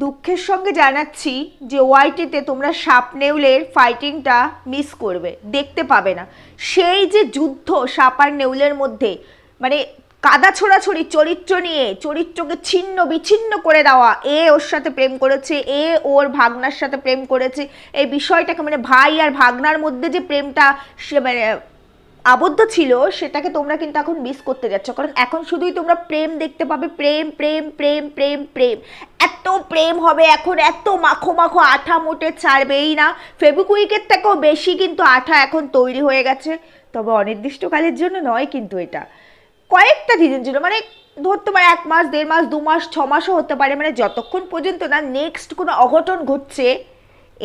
দুঃখের সঙ্গে জানাচ্ছি যে ওয়াইটিতে তোমরা সাপ নেউলের ফাইটিংটা মিস করবে, দেখতে পাবে না। সেই যে যুদ্ধ সাপ আর নেউলের মধ্যে মানে কাদা ছোড়াছড়ি চরিত্র নিয়ে, চরিত্রকে ছিন্ন বিচ্ছিন্ন করে দেওয়া, এ ওর সাথে প্রেম করেছে, এ ওর ভাগনার সাথে প্রেম করেছে, এই বিষয়টাকে মানে ভাই আর ভাগনার মধ্যে যে প্রেমটা সে মানে আবদ্ধ ছিল, সেটাকে তোমরা কিন্তু এখন মিস করতে যাচ্ছ। কারণ এখন শুধুই তোমরা প্রেম দেখতে পাবে, প্রেম প্রেম প্রেম প্রেম প্রেম। এত প্রেম হবে এখন, এত মাখো মাখো আঠা মোটে ছাড়বেই না। ফেবুকুইকের থেকেও বেশি কিন্তু আঠা এখন তৈরি হয়ে গেছে। তবে অনির্দিষ্টকালের জন্য নয় কিন্তু এটা। কয়েকটা দিনের জন্য মানে ধরতে পারে এক মাস, দেড় মাস, দু মাস, ছ মাসও হতে পারে। মানে যতক্ষণ পর্যন্ত না নেক্সট কোনো অঘটন ঘটছে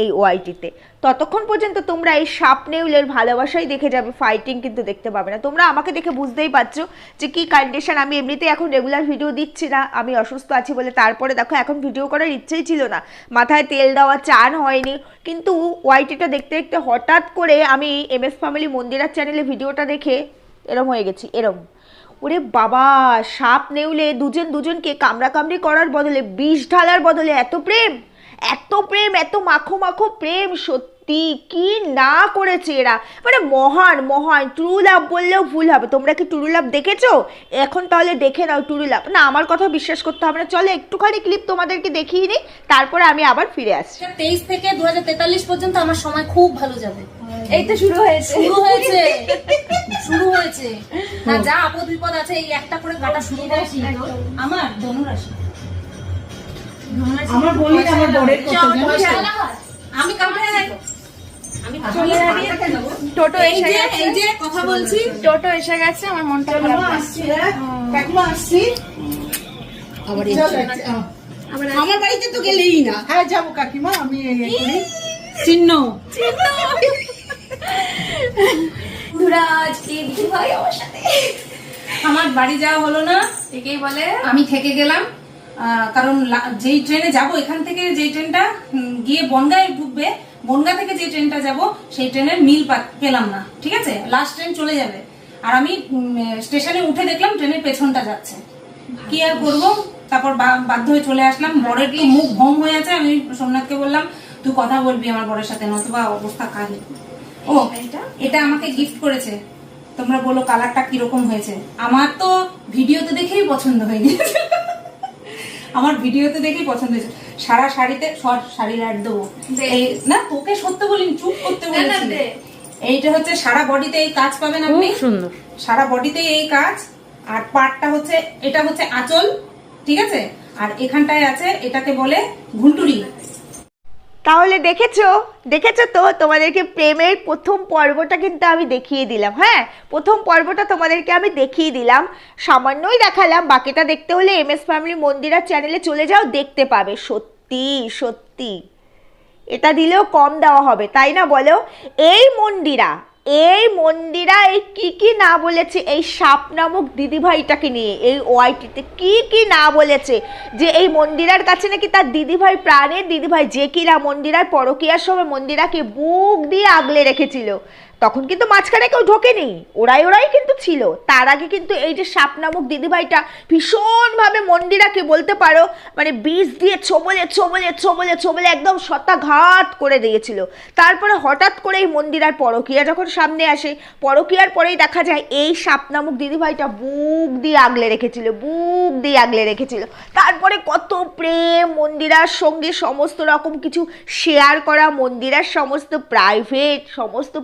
এই ওআইটিতে ততক্ষণ পর্যন্ত তোমরা এই সাপ নেউলের ভালোবাসাই দেখে যাবে ফাইটিং কিন্তু দেখতে পাবে না। তোমরা আমাকে দেখে বুঝতেই পারছ যে কি কন্ডিশন আমি এমনিতেই এখন রেগুলার ভিডিও দিচ্ছি না, আমি অসুস্থ আছি বলে তারপরে দেখো এখন ভিডিও করার ইচ্ছেই ছিল না। মাথায় তেল দেওয়া, চান হয়নি। কিন্তু ওয়াইটিটা দেখতে দেখতে হঠাৎ করে আমি এম এস ফ্যামিলি মন্দিরার চ্যানেলে ভিডিওটা দেখে এরম হয়ে গেছি, এরম। ওরে বাবা, সাপ নেউলে দুজন দুজনকে কামড়াকামড়ি করার বদলে, বিষ ঢালার বদলে এত প্রেম! এত প্রেম এত মাখো মাখো প্রেম সত্যি কি না করেছে এরা? মানে মহান মহান টুরু লাভ বললেও ভুল হবে। তোমরা কি টুরু লাভ দেখেছ? এখন তাহলে দেখে নাও টুরু লাভ না আমার কথা বিশ্বাস করতে হবে না। চলো একটুখানি ক্লিপ তোমাদেরকে দেখিয়ে নিই তারপরে আমি আবার ফিরে আসছি। তেইশ থেকে দু হাজার তেতাল্লিশ পর্যন্ত আমার সময় খুব ভালো যাবে। এই তো শুরু হয়েছে। শুরু হয়েছে। শুরু হয়েছে। না যা আপদ বিপদ আছে এই একটা করে কাটা শুরু করেছি আমার ধনুরাশি। আমার বলি আমার বরের কথা আমি কামড়ে আমি টোটো এসে গেছে? এই যে কথা বলছি। টোটো এসে গেছে আমার মনটা খারাপ লাগছে। কাকিমা আসছি। আবার আহ, আমার বাড়িতে তো গেলেই না। হ্যাঁ যাব কাকিমা আমি চিহ্ন। কি আমার বাড়ি যাওয়া হলো না একেই বলে। আমি থেকে গেলাম। কারণ যেই ট্রেনে যাব এখান থেকে যেই ট্রেনটা গিয়ে বনগায় ঢুকবে বনগা থেকে যে ট্রেনটা যাব সেই ট্রেনের মিল পেলাম না ঠিক আছে? লাস্ট ট্রেন চলে যাবে। আর আমি স্টেশনে উঠে দেখলাম ট্রেনের পেছনটা যাচ্ছে। কি আর করব? তারপর বাধ্য হয়ে চলে আসলাম। বরের তো মুখ ভম হয়ে আছে। আমি সোমনাথকে বললাম তুই কথা বলবি আমার বরের সাথে নতুবা অবস্থা কাজে ও এটা আমাকে গিফট করেছে। তোমরা বলো কালারটা কীরকম হয়েছে। আমার তো ভিডিওতে দেখেই পছন্দ হয়ে গেছে আমার ভিডিওতে দেখেই পছন্দ হয়েছে। সারা শাড়িতে শর্ট শাড়ির অ্যাড দেবো না তোকে সত্য বলিনি চুপ করতে বলেছি। এইটা হচ্ছে সারা বডিতে এই কাজ পাবেন আপনি। সুন্দর। সারা বডিতে এই কাজ। আর পাটটা হচ্ছে এটা হচ্ছে আঁচল ঠিক আছে? আর এখানটায় আছে এটাকে বলে ঘুন্টুরি। তাহলে দেখেছ দেখেছ তো, তোমাদেরকে প্রেমের প্রথম পর্বটা কিন্তু আমি দেখিয়ে দিলাম হ্যাঁ? প্রথম পর্বটা তোমাদেরকে আমি দেখিয়ে দিলাম। সামান্যই দেখালাম, বাকিটা দেখতে হলে এম এস ফ্যামিলি মন্দিরার চ্যানেলে চলে যাও, দেখতে পাবে। সত্যি সত্যি। এটা দিলেও কম দেওয়া হবে, তাই না বলো? এই মন্দিরা এই মন্দিরা, এই কি কি না বলেছে? এই সাপ নামক দিদিভাইটাকে নিয়ে, এই ওয়াইটিতে কি কি না বলেছে? যে এই মন্দিরার কাছে নাকি তার দিদিভাই প্রাণের দিদিভাই, যে কিনা মন্দিরার পরকিয়ার সময় মন্দিরাকে বুক দিয়ে আগলে রেখেছিল। তখন কিন্তু মাঝখানে কেউ ঢোকেনি। ওরাই ওরাই কিন্তু ছিল। তার আগে কিন্তু এই যে সাপ নামক দিদিভাইটা ভীষণভাবে মন্দিরাকে বলতে পারো মানে বিষ দিয়ে ছোবলে ছোবলে ছোবলে ছোবলে একদম শতাঘাত করে দিয়েছিল। তারপরে হঠাৎ করে এই মন্দিরার পরকিয়া যখন সামনে আসে, পরকিয়ার পরেই দেখা যায় এই সাপ নামক দিদিভাইটা বুক দিয়ে আগলে রেখেছিল, বুক দিয়ে আগলে রেখেছিল। তারপরে কত প্রেম, মন্দিরার সঙ্গে সমস্ত রকম কিছু শেয়ার করা, মন্দিরার সমস্ত প্রাইভেট সমস্ত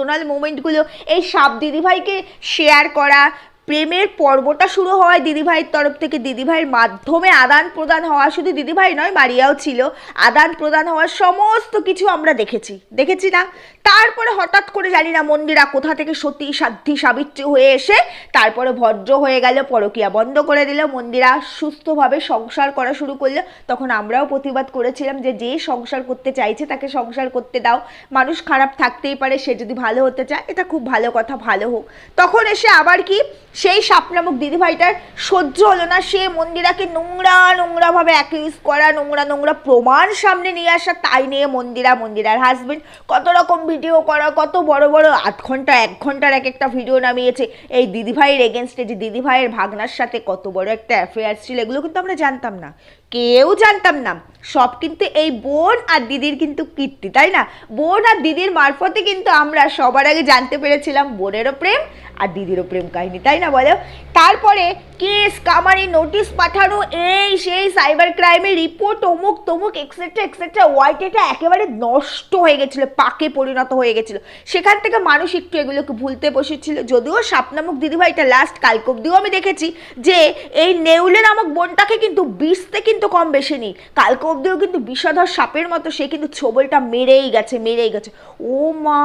পার্সোনাল মোমেন্টগুলো এই সাপ দিদিভাইকে শেয়ার করা প্রেমের পর্বটা শুরু হওয়ায় দিদিভাইয়ের তরফ থেকে। দিদিভাইয়ের মাধ্যমে আদান প্রদান হওয়া শুধু দিদিভাই নয়, মারিয়াও ছিল। আদান প্রদান হওয়ার সমস্ত কিছু আমরা দেখেছি। দেখেছি না? তারপরে হঠাৎ করে জানি না মন্দিরা কোথা থেকে সতী সাধ্যী সাবিত্রী হয়ে এসে তারপরে ভদ্র হয়ে গেল, পরকিয়া বন্ধ করে দিল। মন্দিরা সুস্থভাবে সংসার করা শুরু করল। তখন আমরাও প্রতিবাদ করেছিলাম যে যে সংসার করতে চাইছে তাকে সংসার করতে দাও। মানুষ খারাপ থাকতেই পারে, সে যদি ভালো হতে চায়, এটা খুব ভালো কথা, ভালো হোক। তখন এসে আবার কি সেই সাপ নামক দিদিভাইটার সহ্য হলো না। সে মন্দিরাকে নোংরা নোংরা ভাবে অ্যাকিউজ করা, নোংরা নোংরা প্রমাণ সামনে নিয়ে আসা, তাই নিয়ে মন্দিরা মন্দিরার হাজবেন্ড কত রকম ভিডিও করা, কত বড় বড় আধ ঘণ্টা, এক ঘণ্টার এক একটা ভিডিও নামিয়েছে। এই দিদিভাইয়ের এগেনস্টে যে দিদিভাইয়ের ভাগনার সাথে কত বড় একটা অ্যাফেয়ার ছিল, এগুলো কিন্তু আমরা জানতাম না। কেউ জানতাম না। সব কিন্তু এই বোন আর দিদির কিন্তু কীর্তি, তাই না? বোন আর দিদির মারফতে কিন্তু আমরা সবার আগে জানতে পেরেছিলাম বোনেরও প্রেম আর দিদিরও প্রেম কাহিনী, তাই না বলো? তারপরে কেস কামারি নোটিশ পাঠানো, এই সেই সাইবার ক্রাইমের রিপোর্ট অমুক তমুক এক্সেট্রা এক্সেট্রা ওয়াইটেটা একেবারে নষ্ট হয়ে গেছিল, পাকে পরিণত হয়ে গেছিল। সেখান থেকে মানুষ একটু এগুলোকে ভুলতে বসেছিল। যদিও সাপনামুখ দিদিভাইটা লাস্ট কালকে অব্দিও আমি দেখেছি যে এই নেউলে নামক বোনটাকে কিন্তু বিষতে কিন্তু কম বেশি নেই। কালকে অব্দিও কিন্তু বিষধর সাপের মতো সে কিন্তু ছোবলটা মেরেই গেছে মেরেই গেছে। ও মা,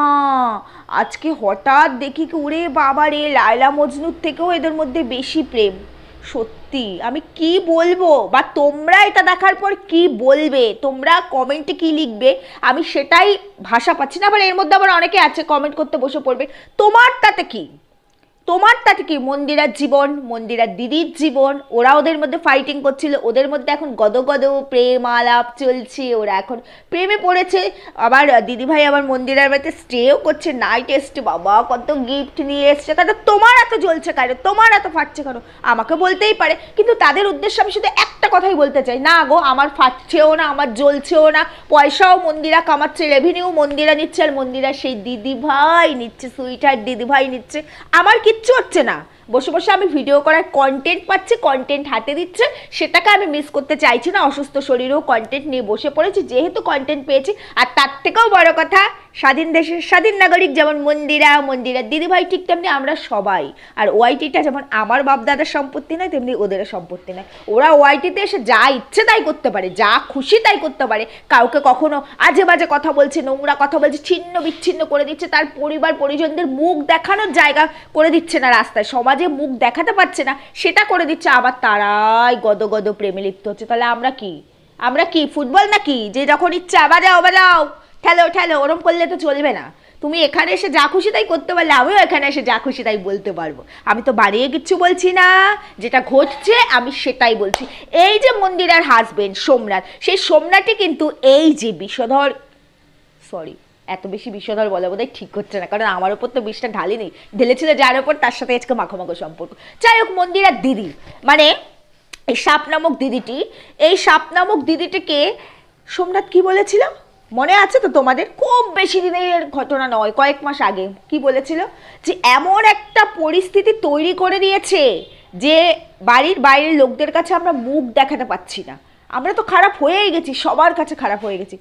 আজকে হঠাৎ দেখি কি, ওরে বাবা রে, লায়লা মজনুর থেকেও এদের মধ্যে বেশি প্রেম। সত্যি, আমি কি বলব? বা তোমরা এটা দেখার পর কি বলবে? তোমরা কমেন্টে কি লিখবে? আমি সেটাই ভাষা পাচ্ছি না, আবার এর মধ্যে আবার অনেকে আছে কমেন্ট করতে বসে পড়বে। তোমার তাতে কি? তোমার তাতে কি মন্দিরার জীবন, মন্দিরার দিদির জীবন ওরা ওদের মধ্যে ফাইটিং করছিল, ওদের মধ্যে এখন গদ গদ প্রেম আলাপ চলছে, ওরা এখন প্রেমে পড়েছে। আবার দিদিভাই আবার মন্দিরার বাড়িতে স্টেও করছে নাইট এসছে, বাবা কত গিফট নিয়ে এসছে। তাহলে তোমার এত জ্বলছে কেন? তোমার এত ফাটছে কেন? আমাকে বলতেই পারে, কিন্তু তাদের উদ্দেশ্যে আমি শুধু একটা কথাই বলতে চাই। না গো, আমার ফাটছেও না, আমার জ্বলছেও না, পয়সাও মন্দিরা কামাচ্ছে রেভিনিউ মন্দিরা নিচ্ছে, আর মন্দিরা সেই দিদিভাই নিচ্ছে সুইটার দিদিভাই নিচ্ছে। আমার কিচ্ছু হচ্ছে না। বসে বসে আমি ভিডিও করার কন্টেন্ট পাচ্ছি কন্টেন্ট হাতে দিচ্ছে, সেটাকে আমি মিস করতে চাইছি না, অসুস্থ শরীরেও কন্টেন্ট নিয়ে বসে পড়েছি, যেহেতু কন্টেন্ট পেয়েছি, আর তার থেকেও বড় কথা, স্বাধীন দেশের স্বাধীন নাগরিক যেমন মন্দিরা মন্দিরা দিদিভাই ঠিক তেমনি আমরা সবাই, আর ওয়াইটিটা যেমন আমার বাপ দাদার সম্পত্তি নয়, তেমনি ওদের সম্পত্তি নয়। ওরা ওয়াইটিতে এসে যা ইচ্ছে তাই করতে পারে, যা খুশি তাই করতে পারে, কাউকে কখনো আজে বাজে কথা বলছে, নোংরা কথা বলছে, ছিন্ন বিচ্ছিন্ন করে দিচ্ছে, তার পরিবার পরিজনদের মুখ দেখানোর জায়গা করে দিচ্ছে না রাস্তায়। সমাজে মুখ দেখাতে পারছে না, সেটা করে দিচ্ছে। আবার তারাই গদ গদ প্রেমে লিপ্ত হচ্ছে। তাহলে আমরা কি? আমরা কি? ফুটবল নাকি? যে যখন ইচ্ছা বাজাও বাজাও ঠেলো ঠেলো, ওরম করলে তো চলবে না। তুমি এখানে এসে যা খুশি তাই করতে পারলে, আমিও এখানে এসে যা খুশি তাই বলতে পারব। আমি তো বাড়িয়ে কিচ্ছু বলছি না। যেটা ঘটছে, আমি সেটাই বলছি। এই যে মন্দিরার হাজবেন্ড সোমনাথ, সেই সোমনাথই কিন্তু এই যে বিষধর সরি এত বেশি বিষধর বলা বোধহয় ঠিক হচ্ছে না, কারণ আমার ওপর তো বিষটা ঢালিনি ঢেলেছিল যার ওপর তার সাথে আজকে মাখোমাখো সম্পর্ক। যাই হোক মন্দিরার দিদি মানে এই সাপ নামক দিদিটি, এই সাপ নামক দিদিটিকে সোমনাথ কি বলেছিল? মনে আছে তো তোমাদের? খুব বেশি দিনের ঘটনা নয়, কয়েক মাস আগে। কি বলেছিল? যে এমন একটা পরিস্থিতি তৈরি করে দিয়েছে যে বাড়ির বাইরের লোকদের কাছে আমরা মুখ দেখাতে পাচ্ছি না। আমরা তো খারাপ হয়েই গেছি, সবার কাছে খারাপ হয়ে গেছি।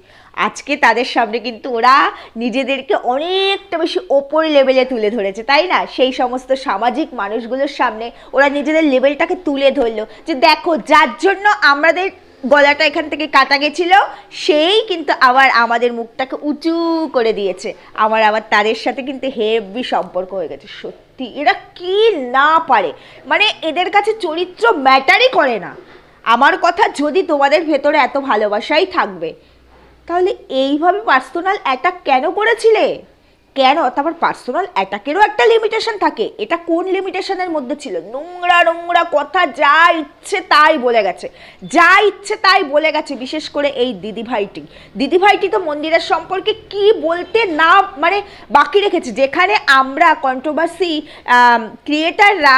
আজকে তাদের সামনে কিন্তু ওরা নিজেদেরকে অনেকটা বেশি ওপর লেভেলে তুলে ধরেছে, তাই না? সেই সমস্ত সামাজিক মানুষগুলোর সামনে ওরা নিজেদের লেভেলটাকে তুলে ধরলো যে দেখো, যার জন্য আমাদের গলাটা এখান থেকে কাটা গেছিল, সেই কিন্তু আবার আমাদের মুখটাকে উঁচু করে দিয়েছে। আমার আবার তাদের সাথে কিন্তু হেভি সম্পর্ক হয়ে গেছে, সত্যি। এরা কি না পারে? মানে এদের কাছে চরিত্র ম্যাটারই করে না। আমার কথা যদি তোমাদের ভেতরে এত ভালোবাসাই থাকবে, তাহলে এইভাবে পার্সোনাল অ্যাটাক কেন করেছিলে? কেন? তারপর পার্সোনাল অ্যাটাকেরও একটা লিমিটেশন থাকে। এটা কোন লিমিটেশনের মধ্যে ছিল? নোংরা নোংরা কথা যা ইচ্ছে তাই বলে গেছে। যা ইচ্ছে তাই বলে গেছে, বিশেষ করে এই দিদিভাইটি। দিদিভাইটি তো মন্দিরের সম্পর্কে কি বলতে না মানে বাকি রেখেছে। যেখানে আমরা কন্ট্রোভার্সি ক্রিয়েটাররা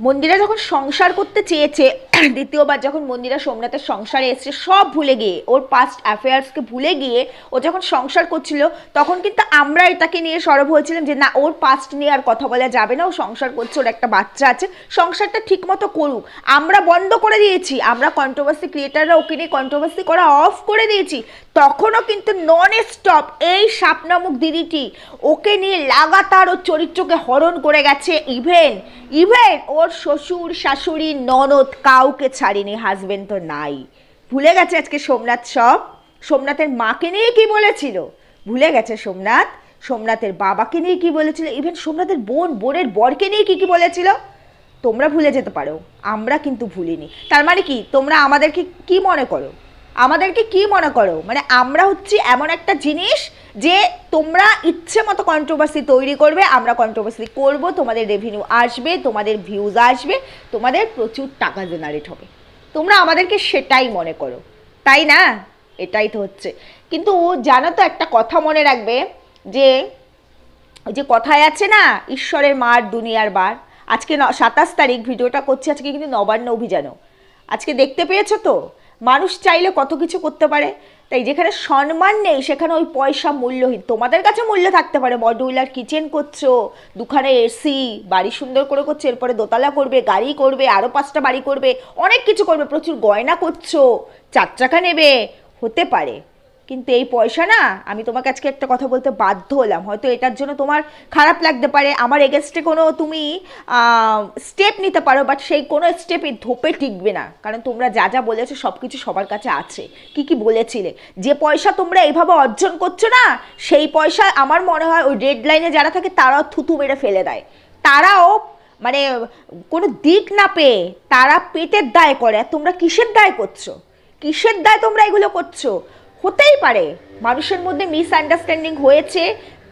মন্দিরা যখন সংসার করতে চেয়েছে, দ্বিতীয়বার যখন মন্দিরা সোমনাথের সংসারে এসছে, সব ভুলে গিয়ে, ওর পাস্ট অ্যাফেয়ার্সকে ভুলে গিয়ে, ও যখন সংসার করছিল, তখন কিন্তু আমরা এটাকে নিয়ে সরব হয়েছিলাম যে, না, ওর পাস্ট নিয়ে আর কথা বলা যাবে না, ও সংসার করছে, ওর একটা বাচ্চা আছে, সংসারটা ঠিক মতো করুক। আমরা বন্ধ করে দিয়েছি, আমরা কন্ট্রোভার্সি ক্রিয়েটাররা ওকে নিয়ে কন্ট্রোভার্সি করা অফ করে দিয়েছি। তখনও কিন্তু নন স্টপ এই সাপনামুখ দিদিটি ওকে নিয়ে লাগাতার ওর চরিত্রকে হরণ করে গেছে ইভেন ইভেন ওর শ্বশুর, শাশুড়ি, ননদ কাউকে ছাড়িনি হাজবেন্ড তো নাই। ভুলে গেছে আজকে সোমনাথ সব? সোমনাথের মাকে নিয়ে কি বলেছিল? ভুলে গেছে সোমনাথ? সোমনাথের বাবাকে নিয়ে কি বলেছিল? ইভেন সোমনাথের বোন, বোনের বরকে নিয়ে কি কি বলেছিল? তোমরা ভুলে যেতে পারো, আমরা কিন্তু ভুলিনি। তার মানে কি? তোমরা আমাদেরকে কি মনে করো? আমাদেরকে কি মনে করো? মানে আমরা হচ্ছি এমন একটা জিনিস যে তোমরা ইচ্ছে মতো কন্ট্রোভার্সি তৈরি করবে, আমরা কন্ট্রোভার্সি করব, তোমাদের রেভিনিউ আসবে, তোমাদের ভিউজ আসবে, তোমাদের প্রচুর টাকা জেনারেট হবে। তোমরা আমাদেরকে সেটাই মনে করো। তাই না? এটাই তো হচ্ছে। কিন্তু জানো তো একটা কথা মনে রাখবে যে, ওই যে কথায় আছে না, ঈশ্বরের মার দুনিয়ার বার। আজকে সাতাশ তারিখ, ভিডিওটা করছি আজকে কিন্তু নবান্ন অভিযানও। আজকে দেখতে পেয়েছ তো? মানুষ চাইলে কত কিছু করতে পারে। তাই যেখানে সম্মান নেই, সেখানে ওই পয়সা মূল্যহীন। তোমাদের কাছে মূল্য থাকতে পারে। মডিউলার কিচেন করছ, দুখানে এসি বাড়ি সুন্দর করে করছ, এরপরে দোতলা করবে, গাড়ি করবে আরও পাঁচটা বাড়ি করবে, অনেক কিছু করবে, প্রচুর গয়না করছ, চার চাকা নেবে, হতে পারে। কিন্তু এই পয়সা না, আমি তোমাকে আজকে একটা কথা বলতে বাধ্য হলাম। হয়তো এটার জন্য তোমার খারাপ লাগতে পারে, আমার এগেনস্টে কোনো তুমি স্টেপ নিতে পারো বাট সেই কোনো স্টেপই ধোপে টিকবে না। কারণ তোমরা যা যা বলেছ সব কিছু সবার কাছে আছে। কি কি বলেছিলে? যে পয়সা তোমরা এইভাবে অর্জন করছ না, সেই পয়সা আমার মনে হয় ওই রেড লাইনে যারা থাকে, তারাও থুতু মেরে ফেলে দেয়। তারাও মানে কোনো দিক না পেয়ে তারা পেটের দায় করে। আর তোমরা কিসের দায় করছ? কিসের দায় তোমরা এগুলো করছ? হতেই পারে। মানুষের মধ্যে মিসআন্ডারস্ট্যান্ডিং হয়েছে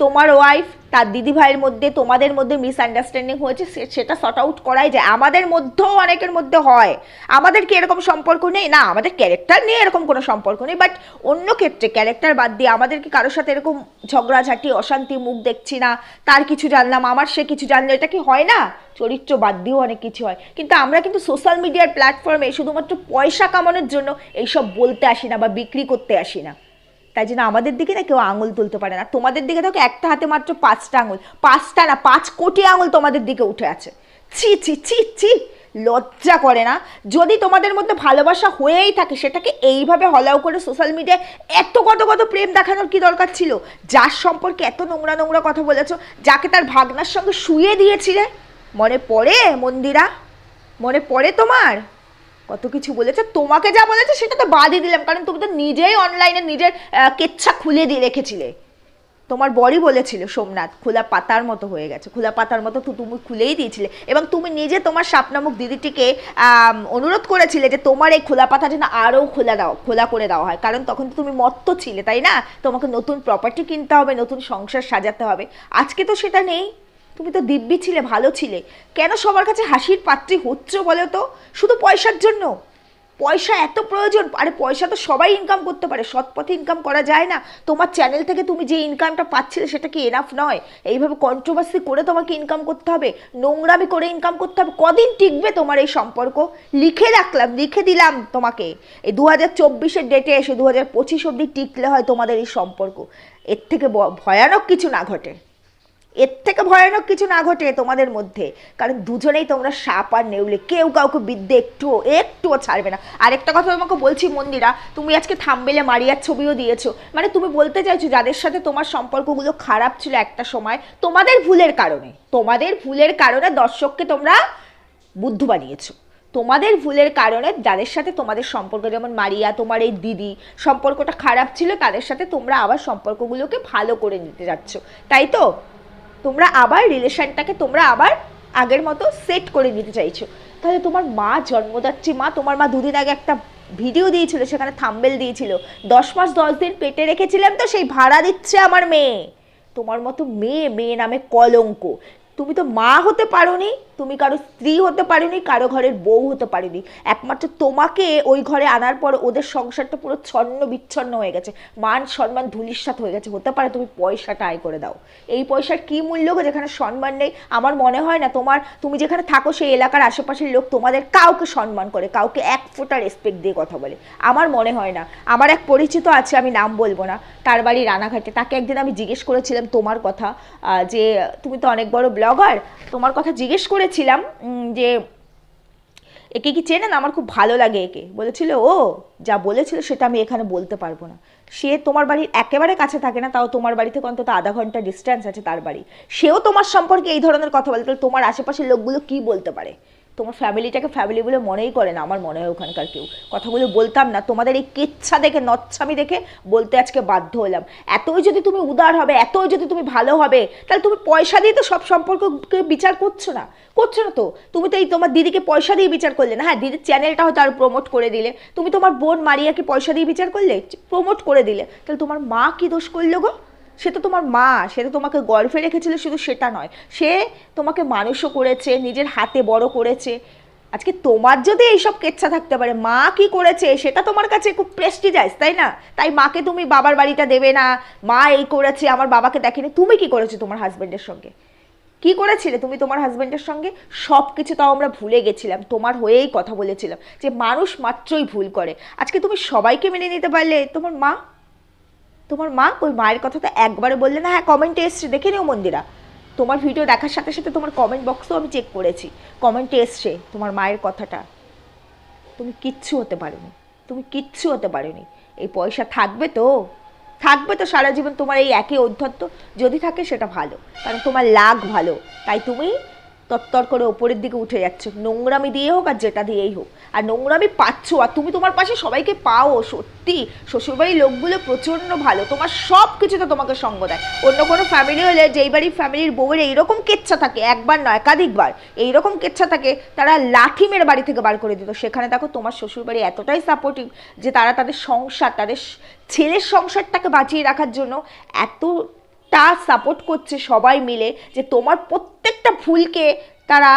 তোমার ওয়াইফ তার দিদি ভাইয়ের মধ্যে, তোমাদের মধ্যে মিসআন্ডারস্ট্যান্ডিং হয়েছে সেটা সর্ট আউট করাই যায়। আমাদের মধ্যেও অনেকের মধ্যে হয়। আমাদের কি এরকম সম্পর্ক নেই? না, আমাদের ক্যারেক্টার নিয়ে এরকম কোনো সম্পর্ক নেই বাট অন্য ক্ষেত্রে ক্যারেক্টার বাদ দিয়ে আমাদের কি কারোর সাথে এরকম ঝগড়াঝাটি, অশান্তি, মুখ দেখছি না, তার কিছু জানলাম, আমার সে কিছু জানলো, এটা কি হয় না? চরিত্র বাদ দিয়েও অনেক কিছু হয়। কিন্তু আমরা কিন্তু সোশ্যাল মিডিয়ার প্ল্যাটফর্মে শুধুমাত্র পয়সা কামানোর জন্য এইসব বলতে আসি না বা বিক্রি করতে আসি না। তাই জন্য আমাদের দিকে না কেউ আঙুল তুলতে পারে না। তোমাদের দিকে দেখো একটা হাতে মাত্র পাঁচটা আঙুল। পাঁচটা না, পাঁচ কোটি আঙুল তোমাদের দিকে উঠে আছে। ছি ছি ছি ছি। লজ্জা করে না? যদি তোমাদের মধ্যে ভালোবাসা হয়েই থাকে, সেটাকে এইভাবে হলাও করে সোশ্যাল মিডিয়ায় এত কত কত প্রেম দেখানোর কি দরকার ছিল? যার সম্পর্কে এত নোংরা নোংরা কথা বলেছ, যাকে তার ভাগনার সঙ্গে শুয়ে দিয়েছিলে? মনে পড়ে মন্দিরা? মনে পড়ে তোমার? কত কিছু বলেছে, তোমাকে যা বলেছে সেটা তো বাদই দিলাম, কারণ তুমি তো নিজেই অনলাইনে নিজের কেচ্ছা খুলে দিয়ে রেখেছিলে। তোমার বড়ি বলেছিল সোমনাথ, খোলা পাতার মতো হয়ে গেছে, খোলা পাতার মতো তো তুমি খুলেই দিয়েছিলে। এবং তুমি নিজে তোমার সাপনামুখ দিদিটিকে অনুরোধ করেছিলে যে তোমার এই খোলা পাতা যেন আরও খোলা দাও, খোলা করে দেওয়া হয়। কারণ তখন তো তুমি মত্ত ছিলে, তাই না? তোমাকে নতুন প্রপার্টি কিনতে হবে, নতুন সংসার সাজাতে হবে। আজকে তো সেটা নেই। তুমি তো দিব্যি ছিলে, ভালো ছিলে। কেন সবার কাছে হাসির পাত্রী হচ্ছ বলো তো? শুধু পয়সার জন্য? পয়সা এত প্রয়োজন, আরে পয়সা তো সবাই ইনকাম করতে পারে সৎ পথে ইনকাম করা যায় না। তোমার চ্যানেল থেকে তুমি যে ইনকামটা পাচ্ছিলে সেটা কি এনাফ নয়? এইভাবে কন্ট্রোভার্সি করে তোমাকে ইনকাম করতে হবে, নোংরামি করে ইনকাম করতে হবে, কদিন টিকবে তোমার এই সম্পর্ক? লিখে রাখলাম, লিখে দিলাম তোমাকে। এই দু হাজার চব্বিশের ডেটে এসে দু হাজার পঁচিশ অব্দি টিকলে হয় তোমাদের এই সম্পর্ক। এর থেকে ভয়ানক কিছু না ঘটে। এর থেকে ভয়ানক কিছু না ঘটে তোমাদের মধ্যে। কারণ দুজনেই তোমরা সাপ আর নেউলে। কেউ কাউকে বিদ্যে একটুও একটুও ছাড়বে না। আরেকটা কথা তোমাকে বলছি মন্দিরা, তুমি আজকে থামবেলে মারিয়ার ছবিও দিয়েছ। মানে তুমি বলতে চাইছো যাদের সাথে তোমার সম্পর্কগুলো খারাপ ছিল একটা সময়, তোমাদের ভুলের কারণে। তোমাদের ভুলের কারণে দর্শককে তোমরা বুদ্ধ বানিয়েছো। তোমাদের ভুলের কারণে যাদের সাথে তোমাদের সম্পর্ক, যেমন মারিয়া, তোমার এই দিদি, সম্পর্কটা খারাপ ছিল, তাদের সাথে তোমরা আবার সম্পর্কগুলোকে ভালো করে নিতে যাচ্ছ। তাই তো? তোমরা আবার রিলেশনটাকে তোমরা আবার আগের মতো সেট করে নিতে চাইছো। তাহলে তোমার মা জন্মদাত্রী মা, তোমার মা দুদিন আগে একটা ভিডিও দিয়েছিল, সেখানে থাম্বেল দিয়েছিল। দশ মাস দশ দিন পেটে রেখেছিলাম তো, সেই ভাড়া দিচ্ছে আমার মেয়ে। তোমার মতো মেয়ে মেয়ে নামে কলঙ্ক। তুমি তো মা হতে পারোনি। তুমি কারও স্ত্রী হতে পারোনি, কারও ঘরের বউ হতে পারোনি। একমাত্র তোমাকে ওই ঘরে আনার পর ওদের সংসারটা পুরো ছন্ন বিচ্ছন্ন হয়ে গেছে। মান, সম্মান ধুলিস্বাত হয়ে গেছে। হতে পারে তুমি পয়সাটা আয় করে দাও। এই পয়সার কি মূল্য যেখানে সম্মান নেই? আমার মনে হয় না তোমার, তুমি যেখানে থাকো সেই এলাকার আশেপাশের লোক তোমাদের কাউকে সম্মান করে, কাউকে এক ফোঁটা রেসপেক্ট দিয়ে কথা বলে। আমার মনে হয় না। আমার এক পরিচিত আছে, আমি নাম বলব না। তার বাড়ি রানাঘাটে। তাকে একদিন আমি জিজ্ঞেস করেছিলাম তোমার কথা যে, তুমি তো অনেক বড় ব্লগার তোমার কথা জিজ্ঞেস করেছিলাম উম, যে একে কি চেনেন আমার খুব ভালো লাগে একে। বলেছিল ও যা বলেছিল সেটা আমি এখানে বলতে পারব না। সে তোমার বাড়ির একেবারে কাছে থাকে না তাও তোমার বাড়ি থেকে অন্তত আধা ঘণ্টা ডিস্টেন্স আছে তার বাড়ি। সেও তোমার সম্পর্কে এই ধরনের কথা বলে তাহলে তোমার আশেপাশের লোকগুলো কি বলতে পারে? তোমার ফ্যামিলিটাকে ফ্যামিলি বলে মনেই করে না আমার মনে হয় ওখানকার কেউ। কথাগুলো বলতাম না, তোমাদের এই কেচ্ছা দেখে, নচ্ছামি দেখে বলতে আজকে বাধ্য হলাম। এতই যদি তুমি উদার হবে, এতই যদি তুমি ভালো হবে, তাহলে তুমি পয়সা দিয়ে তো সব সম্পর্ককে বিচার করছ না। করছ না তো? তুমি তো এই তোমার দিদিকে পয়সা দিয়ে বিচার করলে না? হ্যাঁ দিদির চ্যানেলটা হয়তো আরও প্রমোট করে দিলে। তুমি তোমার বোন মারিয়াকে পয়সা দিয়ে বিচার করলে? প্রমোট করে দিলে। তাহলে তোমার মা কি দোষ করল গো? সে তো তোমার মা, সে তো তোমাকে গর্ভে রেখেছিল, শুধু সেটা নয়। সে তোমাকে মানুষও করেছে, নিজের হাতে বড় করেছে। আজকে তোমার যদি এইসব কেচ্ছা থাকতে পারে, মা কি করেছে, সেটা তোমার কাছে খুব প্রেস্টিজাইজ তাই না? তাই মাকে তুমি বাবার বাড়িটা দেবে না। মা এই করেছে, আমার বাবাকে দেখেনি। তুমি কি করেছ তোমার হাজবেন্ডের সঙ্গে? কি করেছিলে তুমি তোমার হাজবেন্ডের সঙ্গে? সব কিছু তাও আমরা ভুলে গেছিলাম। তোমার হয়েই কথা বলেছিলাম যে মানুষ মাত্রই ভুল করে। আজকে তুমি সবাইকে মেনে নিতে পারলে। তোমার মা তোমার মা ওই মায়ের কথা তো একবারে বললে না? হ্যাঁ কমেন্টে এসছে, দেখে নিও মন্দিরা। তোমার ভিডিও দেখার সাথে সাথে তোমার কমেন্ট বক্সও আমি চেক করেছি। কমেন্টে এসছে তোমার মায়ের কথাটা। তুমি কিচ্ছু হতে পারোনি। তুমি কিচ্ছু হতে পারোনি। এই পয়সা থাকবে তো? থাকবে তো সারা জীবন তোমার এই একই অধ্যত্ত। যদি থাকে সেটা ভালো। কারণ তোমার লাগ ভালো। তাই তুমি তত্তর করে ওপরের দিকে উঠে যাচ্ছ। নোংরামি দিয়ে হোক আর যেটা দিয়েই হোক। আর নোংরামি পাচ্ছ, আর তুমি তোমার পাশে সবাইকে পাও, সত্যি। শ্বশুরবাড়ির লোকগুলো প্রচণ্ড ভালো। তোমার সব কিছুতে তোমাকে সঙ্গ দেয়। অন্য কোনো ফ্যামিলি হলে যেই বাড়ির ফ্যামিলির বউয়ের এইরকম কেচ্ছা থাকে, একবার নয়, একাধিকবার এইরকম কেচ্ছা থাকে, তারা লাঠি মেরে বাড়ি থেকে বার করে দিত। সেখানে দেখো তোমার শ্বশুরবাড়ি এতটাই সাপোর্টিভ যে তারা তাদের সংসার, তাদের ছেলের সংসারটাকে বাঁচিয়ে রাখার জন্য এতটা সাপোর্ট করছে সবাই মিলে যে তোমার প্রত্যেকটা ভুলকে তারা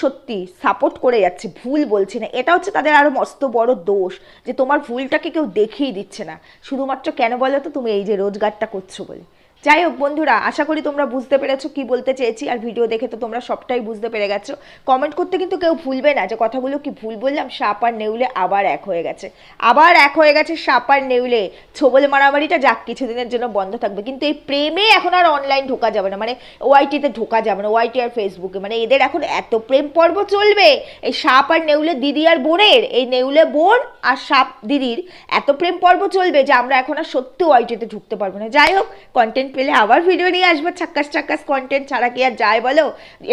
সত্যি সাপোর্ট করে যাচ্ছে। ভুল বলছে না। এটা হচ্ছে তাদের আরও মস্ত বড় দোষ যে তোমার ভুলটাকে কেউ দেখিয়ে দিচ্ছে না। শুধুমাত্র কেন বলো তো তুমি এই যে রোজগারটা করছ বলে। যাই হোক বন্ধুরা, আশা করি তোমরা বুঝতে পেরেছ কি বলতে চেয়েছি, আর ভিডিও দেখে তো তোমরা সবটাই বুঝতে পেরে গেছো। কমেন্ট করতে কিন্তু কেউ ভুলবে না, যে কথাগুলো কি ভুল বললাম, সাপ আর নেউলে আবার এক হয়ে গেছে। আবার এক হয়ে গেছে সাপ আর নেউলে। ছোবল মারামারিটা যাক, কিছুদিনের জন্য বন্ধ থাকবে। কিন্তু এই প্রেমে এখন আর অনলাইন ঢোকা যাবে না মানে ওয়াইটিতে ঢোকা যাবে না ওয়াইটি আর ফেসবুকে মানে এদের এখন এত প্রেম পর্ব চলবে, এই সাপ আর নেউলে দিদি আর বোনের, এই নেউলে বোন আর সাপ দিদির এত প্রেম পর্ব চলবে যে আমরা এখন আর সত্যি ওয়াইটিতে ঢুকতে পারব না। যাই হোক কন্টেন্ট পেলে আবার ভিডিও নিয়ে আসব। ছাক্কাস ছাক্কাস কন্টেন্ট ছাড়া কি আর যায় বলো?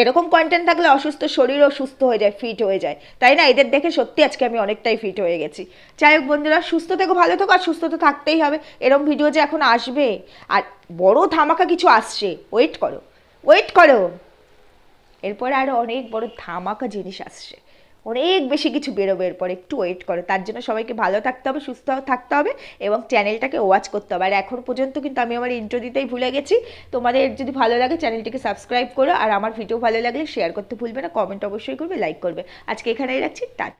এরকম কন্টেন্ট থাকলে অসুস্থ শরীরও সুস্থ হয়ে যায় ফিট হয়ে যায়। তাই না? এদের দেখে সত্যি আজকে আমি অনেকটাই ফিট হয়ে গেছি। যাই হোক বন্ধুরা, সুস্থ থেকো, ভালো থেকো, আর সুস্থ তো থাকতেই হবে। এরকম ভিডিও যে এখন আসবে, আর বড় ধামাকা কিছু আসছে ওয়েট করো ওয়েট করো। এরপরে আরও অনেক বড় ধামাকা জিনিস আসছে। অনেক বেশি কিছু বেরোবে এরপর। একটু ওয়েট করো। তার জন্য সবাইকে ভালো থাকতে হবে, সুস্থ থাকতে হবে এবং চ্যানেলটাকে ওয়াচ করতে হবে। আর এখন পর্যন্ত কিন্তু আমি আমার ইন্ট্রো দিতেই ভুলে গেছি। তোমাদের যদি ভালো লাগে চ্যানেলটিকে সাবস্ক্রাইব করো। আর আমার ভিডিও ভালো লাগলে শেয়ার করতে ভুলবে না কমেন্ট অবশ্যই করবে লাইক করবে। আজকে এখানেই রাখছি, টাটা।